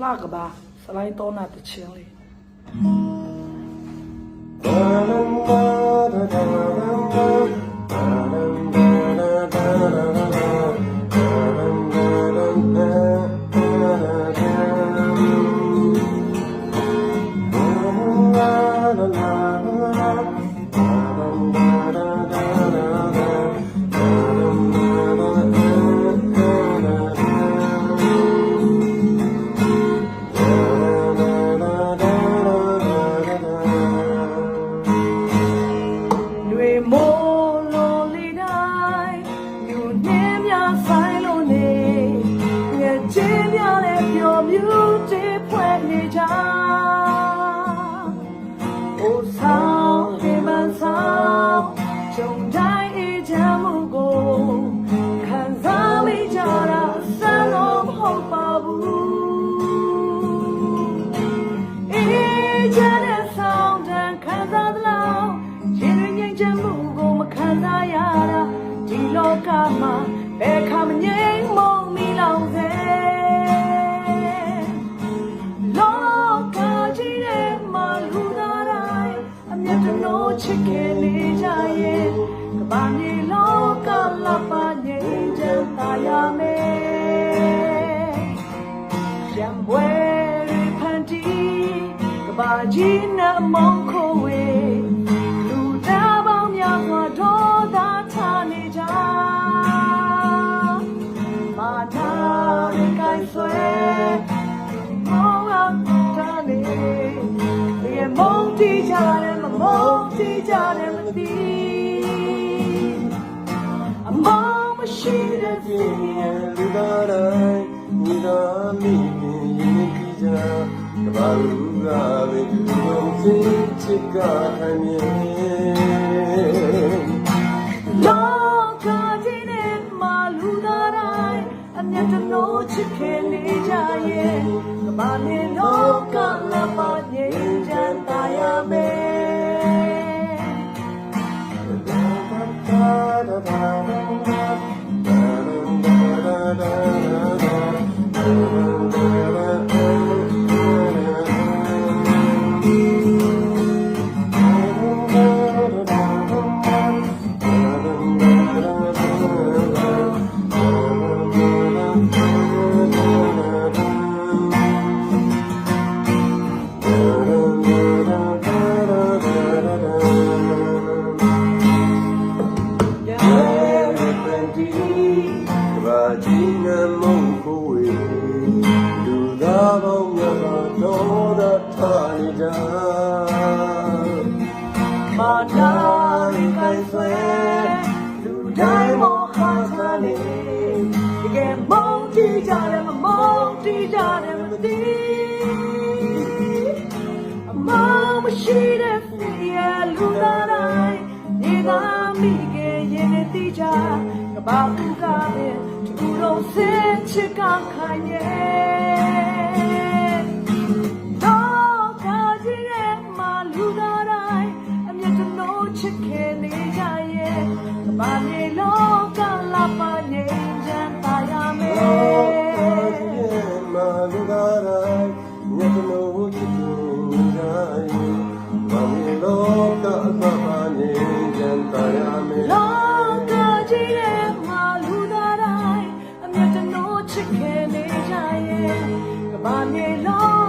လှကပါစလိုင်းတော်နာတချင်းလေး ကိုမခံစားရတာဒီလောကမှာဘယ်ခါမငြိမ်မုံမီလောင်စေလောကကြီးရဲ့မှာလူသားတိုင်းအမျက်တလို့ချစ်ခင်နေကြရဲ့ကမ္ဘာမြေလောကလပ်ပါငြိမ်ချမ်းသာရမယ်ရံပွဲတွေဖန်တီးကဘာကြီးနဲ့မောင်းခိုဝေ ကြတယ်မမုန်းတီးကြတယ်မသိအမောင်မရှိတဲ့ပြင်းရဲ့လူသားတိုင်းညီတော်မိခင်ရင်းနှီးကြကဘာလူကပဲဒီလိုစိတ်ချစ်ကခံမြင်လောကကြီးနဲ့မာလူသားတိုင်းအမျက်တလို့ချစ်ခင်နေကြရဲ့ကမ္ဘာနဲ့လောကလမ်းမငြိမ်း ဘာ မာတာရီကိုင်ဆွဲလူတိုင်းမောဟာသာနေတကယ်မုန်းတီးကြတယ်မမုန်းတီးကြတယ်မသိအမောင် ကဘာမြေလော